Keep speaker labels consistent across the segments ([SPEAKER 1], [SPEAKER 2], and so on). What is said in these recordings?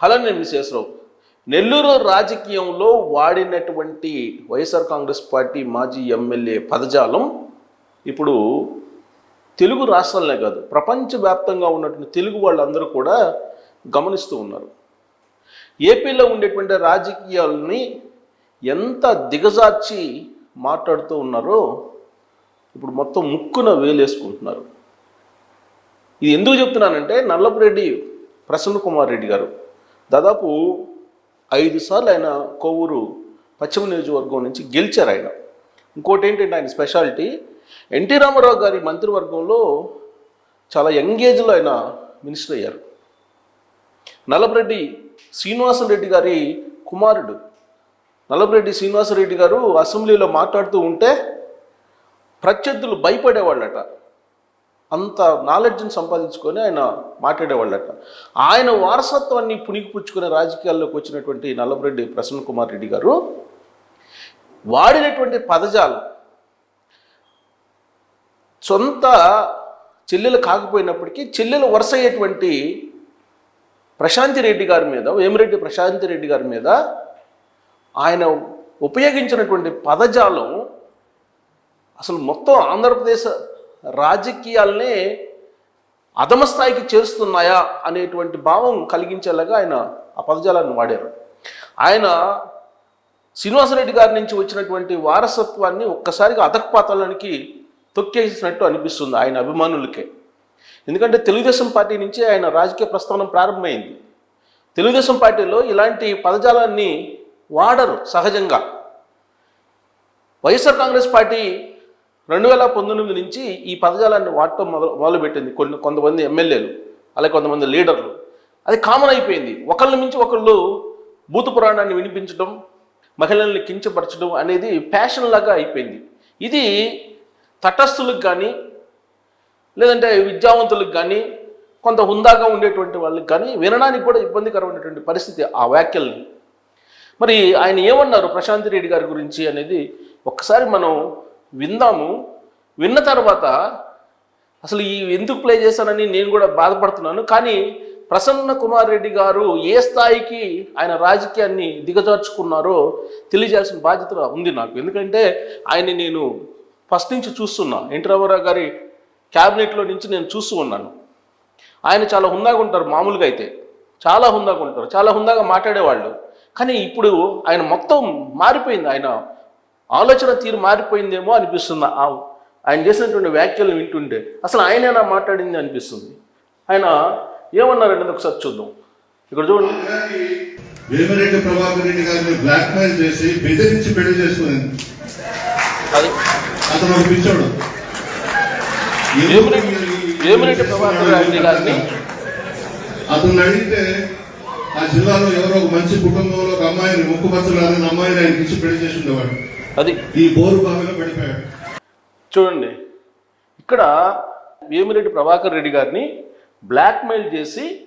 [SPEAKER 1] Hello నేను విశేషరావు నెల్లూరు రాజకీయంలో వాడినటువంటి వైఎస్ఆర్ కాంగ్రెస్ పార్టీ మాజీ ఎమ్మెల్యే పదజాలం ఇప్పుడు తెలుగు రాష్ట్రాలనే కాదు ప్రపంచవ్యాప్తంగా ఉన్నటువంటి తెలుగు వాళ్ళందరూ కూడా గమనిస్తూ ఉన్నారు. ఏపీలో ఉండేటువంటి రాజకీయాలని ఎంత దిగజార్చి మాట్లాడుతూ ఉన్నారో ఇప్పుడు మొత్తం ముక్కున వేలేసుకుంటున్నారు. ఇది ఎందుకు చెప్తున్నానంటే నల్లపురెడ్డి ప్రసన్న కుమార్ రెడ్డి గారు దాదాపు ఐదు సార్లు ఆయన కొవ్వూరు పశ్చిమ నియోజకవర్గం నుంచి గెలిచారు ఆయన. ఇంకోటి ఏంటంటే ఆయన స్పెషాలిటీ ఎన్టీ రామారావు గారి మంత్రివర్గంలో చాలా యంగేజ్లో ఆయన మినిస్టర్ అయ్యారు. నల్లపురెడ్డి శ్రీనివాసరెడ్డి గారి కుమారుడు. నలభరెడ్డి శ్రీనివాసరెడ్డి గారు అసెంబ్లీలో మాట్లాడుతూ ఉంటే ప్రత్యర్థులు భయపడేవాళ్ళట. అంత నాలెడ్జ్ని సంపాదించుకొని ఆయన మాట్లాడేవాళ్ళట. ఆయన వారసత్వాన్ని పుణికిపుచ్చుకునే రాజకీయాల్లోకి వచ్చినటువంటి నల్లబరెడ్డి ప్రసన్న కుమార్ రెడ్డి గారు వాడినటువంటి పదజాలం సొంత చెల్లెలు కాకపోయినప్పటికీ చెల్లెలు వరుస అయ్యేటువంటి ప్రశాంతి రెడ్డి గారి మీద వేమిరెడ్డి ప్రశాంతి రెడ్డి గారి మీద ఆయన ఉపయోగించినటువంటి పదజాలం అసలు మొత్తం ఆంధ్రప్రదేశ్ రాజకీయాలనే అధమ స్థాయికి చేరుస్తున్నాయా అనేటువంటి భావం కలిగించేలాగా ఆయన ఆ పదజాలాన్ని వాడారు. ఆయన శ్రీనివాసరెడ్డి గారి నుంచి వచ్చినటువంటి వారసత్వాన్ని ఒక్కసారిగా అతకపాతాలనికి తొక్కేసినట్టు అనిపిస్తుంది ఆయన అభిమానులకే. ఎందుకంటే తెలుగుదేశం పార్టీ నుంచి ఆయన రాజకీయ ప్రస్థానం ప్రారంభమైంది. తెలుగుదేశం పార్టీలో ఇలాంటి పదజాలాన్ని వాడరు సహజంగా. వైఎస్ఆర్ కాంగ్రెస్ పార్టీ రెండు వేల పంతొమ్మిది నుంచి ఈ పథకాలన్నీ వాడటం మొదలు మొదలుపెట్టింది కొన్ని కొంతమంది ఎమ్మెల్యేలు అలాగే కొంతమంది లీడర్లు. అది కామన్ అయిపోయింది. ఒకళ్ళ మించి ఒకళ్ళు భూత పురాణాన్ని వినిపించడం మహిళల్ని కించపరచడం అనేది ప్యాషన్ లాగా అయిపోయింది. ఇది తటస్థులకు కానీ లేదంటే విద్యావంతులకు కానీ కొంత హుందాగా ఉండేటువంటి వాళ్ళకి కానీ వినడానికి కూడా ఇబ్బందికరమైనటువంటి పరిస్థితి ఆ వ్యాఖ్యల్ని. మరి ఆయన ఏమన్నారు ప్రశాంత్ రెడ్డి గారి గురించి అనేది? ఒక్కసారి మనం విందాము. విన్న తర్వాత అసలు ఈ ఎందుకు ప్లే చేశానని నేను కూడా బాధపడుతున్నాను. కానీ ప్రసన్న కుమార్ రెడ్డి గారు ఏ స్థాయికి ఆయన రాజకీయాన్ని దిగజార్చుకున్నారో తెలియజేయాల్సిన బాధ్యత ఉంది నాకు. ఎందుకంటే ఆయన్ని నేను ఫస్ట్ నుంచి చూస్తున్నా. ఎన్టీ రామారావు గారి క్యాబినెట్లో నుంచి నేను చూస్తూ ఉన్నాను. ఆయన చాలా హుందాగా ఉంటారు మామూలుగా అయితే. చాలా హుందాగా ఉంటారు. చాలా హుందాగా మాట్లాడేవాళ్ళు. కానీ ఇప్పుడు ఆయన మొత్తం మారిపోయింది. ఆయన ఆలోచన తీరు మారిపోయిందేమో అనిపిస్తుంది. ఆ- ఆయన చేసినటువంటి వ్యాఖ్యలు వింటుంటే అసలు ఆయనేనా మాట్లాడింది అనిపిస్తుంది. ఆయన ఏమన్నారంటే ఒకసారి చూద్దాం. ఇక్కడ చూడండి.
[SPEAKER 2] వేమిరెడ్డి ప్రభాకర్ రెడ్డి గారిని బ్లాక్ మెయిల్ చేసి బెదిరించి పెళ్ళి చేసుకునింది
[SPEAKER 1] అది.
[SPEAKER 2] అతను ఒక పిచ్చోడు.
[SPEAKER 1] వేమిరెడ్డి ప్రభాకర్ రెడ్డి గారిని?
[SPEAKER 2] అతను అడిగితే ఆ జిల్లాలో ఎవరో ఒక మంచి కుటుంబంలో ఒక అమ్మాయిని ముక్కుపచ్చలారని అమ్మాయిని ఆయన ఇచ్చి పెళ్ళి చేసి ఉండేవాడు
[SPEAKER 1] అది.
[SPEAKER 2] ఈ బోరు బావిలో పడిపోయాడు.
[SPEAKER 1] చూడండి. ఇక్కడ వేమిరెడ్డి ప్రభాకర్ రెడ్డి గారిని బ్లాక్మెయిల్ చేసి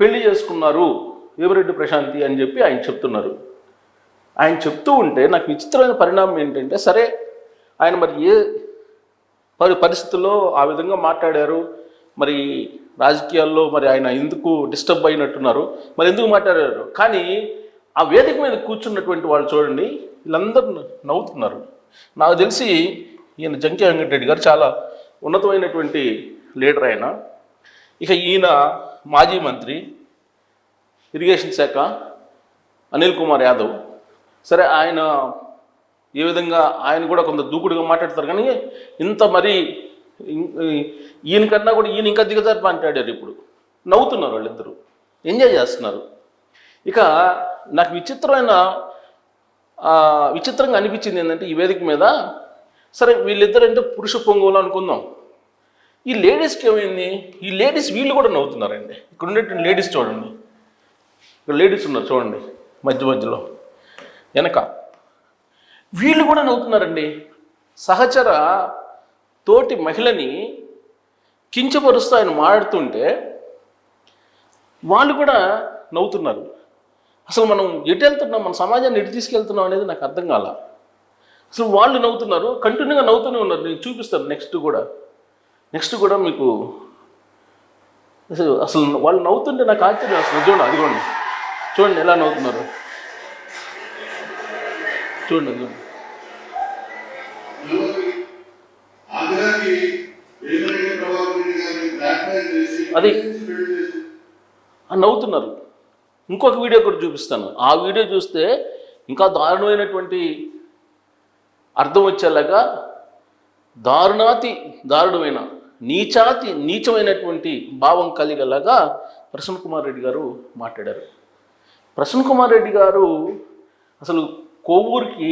[SPEAKER 1] పెళ్ళి చేసుకున్నారు వేమిరెడ్డి ప్రశాంతి అని చెప్పి ఆయన చెప్తున్నారు. ఆయన చెప్తూ ఉంటే నాకు విచిత్రమైన పరిణామం ఏంటంటే సరే ఆయన మరి ఏ పరి పరిస్థితుల్లో ఆ విధంగా మాట్లాడారు? మరి రాజకీయాల్లో మరి ఆయన ఎందుకు డిస్టర్బ్ అయినట్టున్నారు? మరి ఎందుకు మాట్లాడారు? కానీ ఆ వేదిక మీద కూర్చున్నటువంటి వాళ్ళు చూడండి వీళ్ళందరూ నవ్వుతున్నారు. నాకు తెలిసి ఈయన జంకి వెంకటరెడ్డి గారు చాలా ఉన్నతమైనటువంటి లీడర్ ఆయన. ఇక ఈయన మాజీ మంత్రి ఇరిగేషన్ శాఖ అనిల్ కుమార్ యాదవ్. సరే ఆయన ఏ విధంగా ఆయన కూడా కొంత దూకుడుగా మాట్లాడతారు కానీ ఇంత మరి ఈయనకన్నా కూడా ఈయన ఇంకా దిగజారి మాట్లాడారు ఇప్పుడు. నవ్వుతున్నారు వాళ్ళిద్దరూ. ఎంజాయ్ చేస్తున్నారు. ఇక నాకు విచిత్రమైన విచిత్రంగా అనిపించింది ఏంటంటే ఈ వేదిక మీద సరే వీళ్ళిద్దరు అంటే పురుష పొంగులు అనుకుందాం. ఈ లేడీస్కి ఏమైంది? ఈ లేడీస్ వీళ్ళు కూడా నవ్వుతున్నారండి. ఇక్కడ ఉండేటువంటి లేడీస్ చూడండి. ఇక్కడ లేడీస్ ఉన్నారు చూడండి మధ్య మధ్యలో. వెనక. వీళ్ళు కూడా నవ్వుతున్నారండి. సహచర తోటి మహిళని కించపరుస్తూ ఆయన మాట్లాడుతుంటే వాళ్ళు కూడా నవ్వుతున్నారు. అసలు మనం ఎటు వెళ్తున్నాం? మన సమాజాన్ని ఎటు తీసుకెళ్తున్నాం అనేది నాకు అర్థం కాల. అసలు వాళ్ళు నవ్వుతున్నారు కంటిన్యూగా నవ్వుతూనే ఉన్నారు. నేను చూపిస్తాను నెక్స్ట్ కూడా. నెక్స్ట్ కూడా మీకు అసలు అసలు వాళ్ళు నవ్వుతుంటే నాకు ఆశ్చర్యం అసలు చూడండి అదిగోండి. చూడండి ఎలా నవ్వుతున్నారు. చూడండి అదిగోండి. అది- నవ్వుతున్నారు. ఇంకొక వీడియో కూడా చూపిస్తాను. ఆ వీడియో చూస్తే ఇంకా దారుణమైనటువంటి అర్థం వచ్చేలాగా దారుణాతి దారుణమైన నీచాతి నీచమైనటువంటి భావం కలిగేలాగా ప్రసన్న కుమార్ రెడ్డి గారు మాట్లాడారు. ప్రసన్న కుమార్ రెడ్డి గారు అసలు కోవూరుకి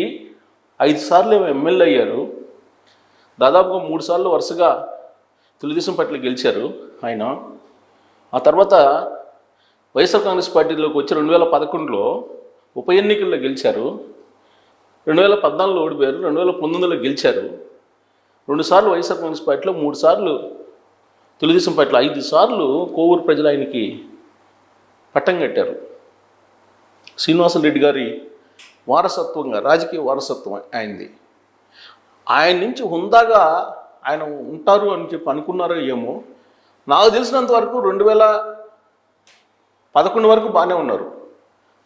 [SPEAKER 1] ఐదు సార్లు ఎమ్మెల్యే అయ్యారు. దాదాపుగా మూడు సార్లు వరుసగా తెలుగుదేశం పార్టీలో గెలిచారు ఆయన. ఆ తర్వాత వైఎస్ఆర్ కాంగ్రెస్ పార్టీలోకి వచ్చి రెండు వేల పదకొండులో ఉప ఎన్నికల్లో గెలిచారు. రెండు వేల పద్నాలుగులో ఓడిపోయారు. రెండు వేల పంతొమ్మిదిలో గెలిచారు. రెండుసార్లు వైఎస్ఆర్ కాంగ్రెస్ పార్టీలో మూడు సార్లు తెలుగుదేశం పార్టీలో ఐదు సార్లు కోవూరు ప్రజలు ఆయనకి పట్టం కట్టారు. శ్రీనివాసన్ రెడ్డి గారి వారసత్వంగా రాజకీయ వారసత్వం ఆయనది. ఆయన నుంచి హుందాగా ఆయన ఉంటారు అని చెప్పి అనుకున్నారో ఏమో నాకు తెలిసినంత వరకు రెండు వేల పదకొండు వరకు బాగానే ఉన్నారు.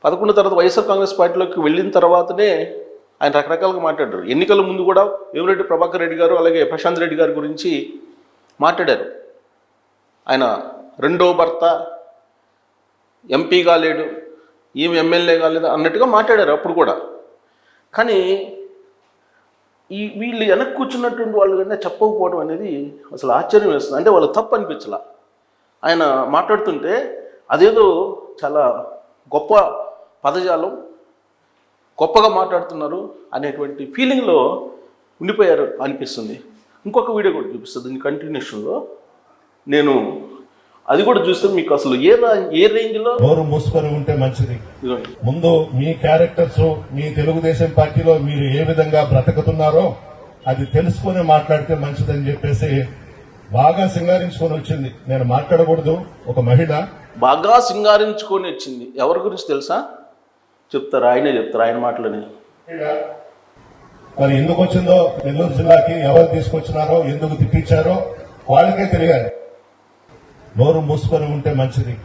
[SPEAKER 1] పదకొండు తర్వాత వైఎస్ఆర్ కాంగ్రెస్ పార్టీలోకి వెళ్ళిన తర్వాతనే ఆయన రకరకాలుగా మాట్లాడారు. ఎన్నికల ముందు కూడా వేమిరెడ్డి ప్రభాకర్ రెడ్డి గారు అలాగే ప్రశాంత్ రెడ్డి గారి గురించి మాట్లాడారు. ఆయన రెండో భర్త ఎంపీ కాలేడు ఏమి ఎమ్మెల్యే కాలేదు అన్నట్టుగా మాట్లాడారు అప్పుడు కూడా. కానీ ఈ వీళ్ళు వెనక్కి కూర్చున్నటువంటి వాళ్ళు కన్నా చెప్పకపోవడం అనేది అసలు ఆశ్చర్యం వేస్తుంది. అంటే వాళ్ళు తప్పు అనిపించలా. ఆయన మాట్లాడుతుంటే అదేదో చాలా గొప్ప పదజాలం గొప్పగా మాట్లాడుతున్నారు అనేటువంటి ఫీలింగ్లో ఉండిపోయారు అనిపిస్తుంది. ఇంకొక వీడియో కూడా చూపిస్తుంది దీని కంటిన్యూషన్లో నేను అది కూడా చూస్తే మీకు అసలు ఏ ఏ రేంజ్లో
[SPEAKER 3] నోరు మూసుకొని ఉంటే మంచిది. ముందు మీ క్యారెక్టర్స్ మీ తెలుగుదేశం పార్టీలో మీరు ఏ విధంగా బ్రతుకుతున్నారో అది తెలుసుకొని మాట్లాడితే మంచిదని చెప్పేసి బాగా సింగారించుకొని వచ్చింది. నేను మాట్లాడకూడదు. ఒక మహిళ
[SPEAKER 1] బాగా సింగారించుకొని వచ్చింది. ఎవరి గురించి తెలుసా? చెప్తారు? ఆయనే చెప్తారు? ఆయన మాటలని.
[SPEAKER 3] మరి ఎందుకు వచ్చిందో నెల్లూరు జిల్లాకి ఎవరు తీసుకొచ్చినారో ఎందుకు తిప్పించారో వాళ్ళకే తెలియాలి. నోరు మూసుకొని ఉంటే మంచిది.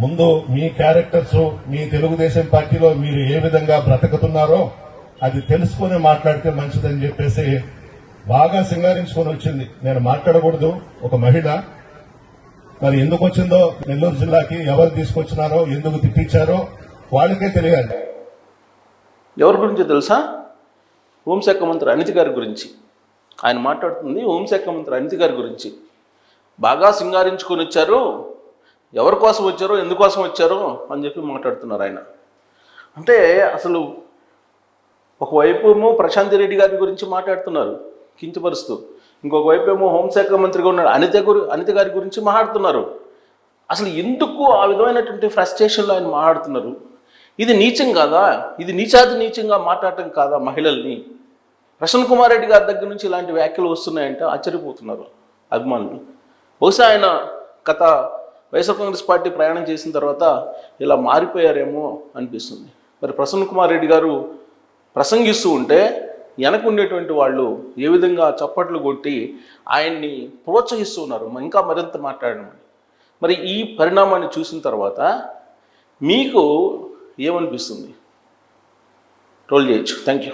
[SPEAKER 3] ముందు మీ క్యారెక్టర్స్ మీ తెలుగుదేశం పార్టీలో మీరు ఏ విధంగా బ్రతకుతున్నారో అది తెలుసుకుని మాట్లాడితే మంచిదని చెప్పేసి బాగా సింగారించుకొని వచ్చింది. నేను మాట్లాడకూడదు. ఒక మహిళ మరి ఎందుకు వచ్చిందో నెల్లూరు జిల్లాకి ఎవరు తీసుకొచ్చినారో ఎందుకు తిప్పించారో వాళ్ళకే తెలియాలి.
[SPEAKER 1] ఎవరి గురించి తెలుసా? హోంశాఖ మంత్రి అనిత గారి గురించి. ఆయన మాట్లాడుతుంది హోంశాఖ మంత్రి అనిత గారి గురించి. బాగా సింగారించుకొని వచ్చారు. ఎవరి కోసం వచ్చారో ఎందుకోసం వచ్చారో అని చెప్పి మాట్లాడుతున్నారు ఆయన. అంటే అసలు ఒకవైపు ప్రశాంత్ రెడ్డి గారి గురించి మాట్లాడుతున్నారు కించపరుస్తూ. ఇంకొక వైపు ఏమో హోంశాఖ మంత్రిగా ఉన్నాడు. అనిత గురి అనిత గారి గురించి మాట్లాడుతున్నారు. అసలు ఎందుకు ఆ విధమైనటువంటి ఫ్రస్ట్రేషన్లో ఆయన మాట్లాడుతున్నారు? ఇది నీచం కాదా? ఇది నీచాతి నీచంగా మాట్లాడటం కాదా మహిళల్ని? ప్రసన్న కుమార్ రెడ్డి గారి దగ్గర నుంచి ఇలాంటి వ్యాఖ్యలు వస్తున్నాయంటే ఆశ్చర్యపోతున్నారు అభిమానులు. బహుశా ఆయన గత వైఎస్ఆర్ కాంగ్రెస్ పార్టీ ప్రయాణం చేసిన తర్వాత ఇలా మారిపోయారేమో అనిపిస్తుంది. మరి ప్రసన్న కుమార్ రెడ్డి గారు ప్రసంగిస్తూ ఉంటే వెనక ఉండేటువంటి వాళ్ళు ఏ విధంగా చప్పట్లు కొట్టి ఆయన్ని ప్రోత్సహిస్తూ ఉన్నారు ఇంకా మరింత మాట్లాడమని మరి ఈ పరిణామాన్ని చూసిన తర్వాత మీకు ఏమనిపిస్తుంది? ట్రోల్ చేయొచ్చు. Thank you